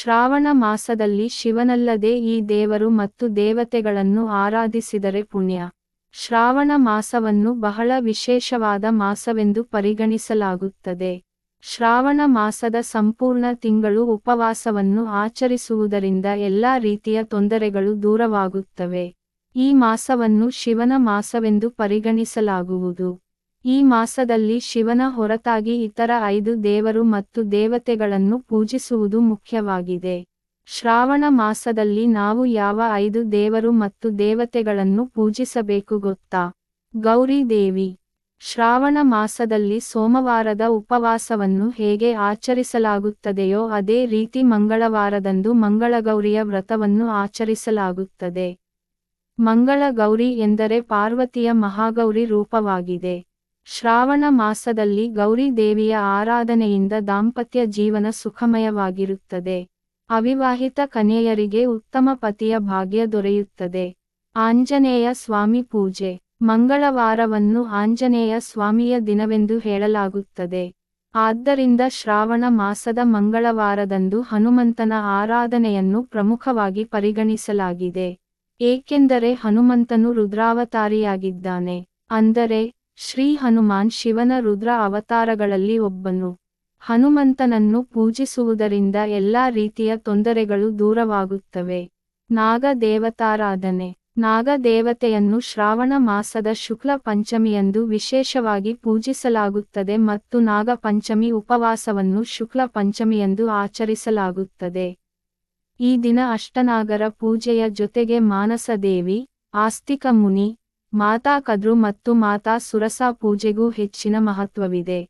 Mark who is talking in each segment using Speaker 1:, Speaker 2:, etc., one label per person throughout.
Speaker 1: ಶ್ರಾವಣ ಮಾಸದಲ್ಲಿ ಶಿವನಲ್ಲದೆ ಈ ದೇವರು ಮತ್ತು ದೇವತೆಗಳನ್ನು ಆರಾಧಿಸಿದರೆ ಪುಣ್ಯ. ಶ್ರಾವಣ ಮಾಸವನ್ನು ಬಹಳ ವಿಶೇಷವಾದ ಮಾಸವೆಂದು ಪರಿಗಣಿಸಲಾಗುತ್ತದೆ. ಶ್ರಾವಣ ಮಾಸದ ಸಂಪೂರ್ಣ ತಿಂಗಳು ಉಪವಾಸವನ್ನು ಆಚರಿಸುವುದರಿಂದ ಎಲ್ಲಾ ರೀತಿಯ ತೊಂದರೆಗಳು ದೂರವಾಗುತ್ತವೆ. ಈ ಮಾಸವನ್ನು ಶಿವನ ಮಾಸವೆಂದು ಪರಿಗಣಿಸಲಾಗುವುದು. ಈ ಮಾಸದಲ್ಲಿ ಶಿವನ ಹೊರತಾಗಿ ಇತರ ಐದು ದೇವರು ಮತ್ತು ದೇವತೆಗಳನ್ನು ಪೂಜಿಸುವುದು ಮುಖ್ಯವಾಗಿದೆ. ಶ್ರಾವಣ ಮಾಸದಲ್ಲಿ ನಾವು ಯಾವ ಐದು ದೇವರು ಮತ್ತು ದೇವತೆಗಳನ್ನು ಪೂಜಿಸಬೇಕು ಗೊತ್ತಾ? ಗೌರಿ ದೇವಿ. ಶ್ರಾವಣ ಮಾಸದಲ್ಲಿ ಸೋಮವಾರದ ಉಪವಾಸವನ್ನು ಹೇಗೆ ಆಚರಿಸಲಾಗುತ್ತದೆಯೋ ಅದೇ ರೀತಿ ಮಂಗಳವಾರದಂದು ಮಂಗಳಗೌರಿಯ ವ್ರತವನ್ನು ಆಚರಿಸಲಾಗುತ್ತದೆ. ಮಂಗಳಗೌರಿ ಎಂದರೆ ಪಾರ್ವತಿಯ ಮಹಾಗೌರಿ ರೂಪವಾಗಿದೆ. ಶ್ರಾವಣ ಮಾಸದಲ್ಲಿ ಗೌರಿ ದೇವಿಯ ಆರಾಧನೆಯಿಂದ ದಾಂಪತ್ಯ ಜೀವನ ಸುಖಮಯವಾಗಿರುತ್ತದೆ. ಅವಿವಾಹಿತ ಕನ್ಯೆಯರಿಗೆ ಉತ್ತಮ ಪತಿಯ ಭಾಗ್ಯ ದೊರೆಯುತ್ತದೆ. ಆಂಜನೇಯ ಸ್ವಾಮಿ ಪೂಜೆ. ಮಂಗಳವಾರವನ್ನು ಆಂಜನೇಯ ಸ್ವಾಮಿಯ ದಿನವೆಂದು ಹೇಳಲಾಗುತ್ತದೆ. ಆದ್ದರಿಂದ ಶ್ರಾವಣ ಮಾಸದ ಮಂಗಳವಾರದಂದು ಹನುಮಂತನ ಆರಾಧನೆಯನ್ನು ಪ್ರಮುಖವಾಗಿ ಪರಿಗಣಿಸಲಾಗಿದೆ. ಏಕೆಂದರೆ ಹನುಮಂತನು ರುದ್ರಾವತಾರಿಯಾಗಿದ್ದಾನೆ. ಅಂದರೆ ಶ್ರೀ ಹನುಮಾನ್ ಶಿವನ ರುದ್ರ ಅವತಾರಗಳಲ್ಲಿ ಒಬ್ಬನು. ಹನುಮಂತನನ್ನು ಪೂಜಿಸುವುದರಿಂದ ಎಲ್ಲಾ ರೀತಿಯ ತೊಂದರೆಗಳು ದೂರವಾಗುತ್ತವೆ. ನಾಗದೇವತಾರಾಧನೆ. ನಾಗದೇವತೆಯನ್ನು ನಾಗ ದೇವತೆಯನ್ನು ಶ್ರಾವಣ ಮಾಸದ ಶುಕ್ಲ ಪಂಚಮಿಯಂದು ವಿಶೇಷವಾಗಿ ಪೂಜಿಸಲಾಗುತ್ತದೆ ಮತ್ತು ನಾಗ ಪಂಚಮಿ ಉಪವಾಸವನ್ನು ಶುಕ್ಲ ಪಂಚಮಿಯಂದು ಆಚರಿಸಲಾಗುತ್ತದೆ. ಈ ದಿನ ಅಷ್ಟನಾಗರ ಪೂಜೆಯ ಜೊತೆಗೆ ಮಾನಸ ದೇವಿ ಆಸ್ತಿಕ ಮುನಿ ಮಾತಾ ಕದ್ರು ಮತ್ತು ಮಾತಾ ಸುರಸಾ ಪೂಜೆಗೂ ಹೆಚ್ಚಿನ ಮಹತ್ವವಿದೆ.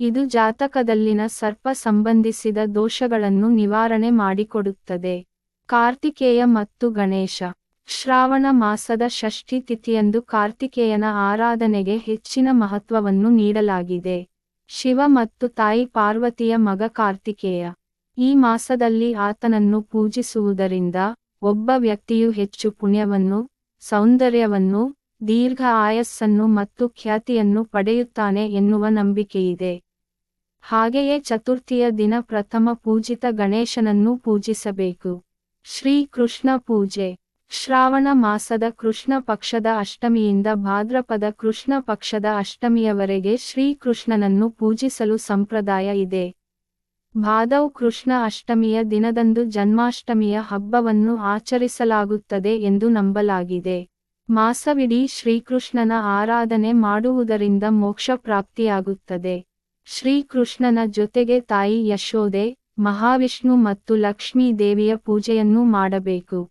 Speaker 1: ಇದು ಜಾತಕದಲ್ಲಿನ ಸರ್ಪ ಸಂಬಂಧಿಸಿದ ದೋಷಗಳನ್ನು ನಿವಾರಣೆ ಮಾಡಿಕೊಡುತ್ತದೆ. ಕಾರ್ತಿಕೇಯ ಮತ್ತು ಗಣೇಶ. ಶ್ರಾವಣ ಮಾಸದ ಷಷ್ಠಿ ತಿಥಿಯಂದು ಕಾರ್ತಿಕೇಯನ ಆರಾಧನೆಗೆ ಹೆಚ್ಚಿನ ಮಹತ್ವವನ್ನು ನೀಡಲಾಗಿದೆ. ಶಿವ ಮತ್ತು ತಾಯಿ ಪಾರ್ವತಿಯ ಮಗ ಕಾರ್ತಿಕೇಯ. ಈ ಮಾಸದಲ್ಲಿ ಆತನನ್ನು ಪೂಜಿಸುವುದರಿಂದ ಒಬ್ಬ ವ್ಯಕ್ತಿಯು ಹೆಚ್ಚು ಪುಣ್ಯವನ್ನು ಸೌಂದರ್ಯವನ್ನು, ದೀರ್ಘ ಆಯಸ್ಸನ್ನು ಮತ್ತು ಖ್ಯಾತಿಯನ್ನು ಪಡೆಯುತ್ತಾನೆ ಎನ್ನುವ ನಂಬಿಕೆಯಿದೆ. ಹಾಗೆಯೇ ಚತುರ್ಥಿಯ ದಿನ ಪ್ರಥಮ ಪೂಜಿತ ಗಣೇಶನನ್ನು ಪೂಜಿಸಬೇಕು. ಶ್ರೀ ಕೃಷ್ಣ ಪೂಜೆ. ಶ್ರಾವಣ ಮಾಸದ ಕೃಷ್ಣ ಪಕ್ಷದ ಅಷ್ಟಮಿಯಿಂದ ಭಾದ್ರಪದ ಕೃಷ್ಣ ಪಕ್ಷದ ಅಷ್ಟಮಿಯವರೆಗೆ ಶ್ರೀಕೃಷ್ಣನನ್ನು ಪೂಜಿಸಲು ಸಂಪ್ರದಾಯ ಇದೆ. ಭಾದವ್ ಕೃಷ್ಣ ಅಷ್ಟಮಿಯ ದಿನದಂದು ಜನ್ಮಾಷ್ಟಮಿಯ ಹಬ್ಬವನ್ನು ಆಚರಿಸಲಾಗುತ್ತದೆ ಎಂದು ನಂಬಲಾಗಿದೆ. ಮಾಸವಿಡೀ ಶ್ರೀಕೃಷ್ಣನ ಆರಾಧನೆ ಮಾಡುವುದರಿಂದ ಮೋಕ್ಷ ಪ್ರಾಪ್ತಿಯಾಗುತ್ತದೆ. ಶ್ರೀಕೃಷ್ಣನ ಜೊತೆಗೆ ತಾಯಿ ಯಶೋದೆ ಮಹಾವಿಷ್ಣು ಮತ್ತು ಲಕ್ಷ್ಮೀ ದೇವಿಯ ಪೂಜೆಯನ್ನೂ ಮಾಡಬೇಕು.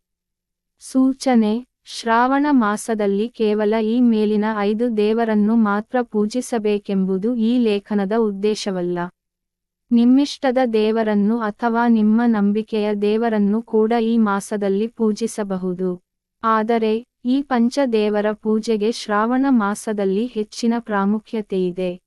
Speaker 1: ಸೂಚನೆ, ಶ್ರಾವಣ ಮಾಸದಲ್ಲಿ ಕೇವಲ ಈ ಮೇಲಿನ ಐದು ದೇವರನ್ನು ಮಾತ್ರ ಪೂಜಿಸಬೇಕೆಂಬುದು ಈ ಲೇಖನದ ಉದ್ದೇಶವಲ್ಲ. ನಿಮ್ಮಿಷ್ಟದ ದೇವರನ್ನು ಅಥವಾ ನಿಮ್ಮ ನಂಬಿಕೆಯ ದೇವರನ್ನು ಕೂಡ ಈ ಮಾಸದಲ್ಲಿ ಪೂಜಿಸಬಹುದು. ಆದರೆ, ಈ ಪಂಚ ದೇವರ ಪೂಜೆಗೆ ಶ್ರಾವಣ ಮಾಸದಲ್ಲಿ ಹೆಚ್ಚಿನ ಪ್ರಾಮುಖ್ಯತೆಯಿದೆ.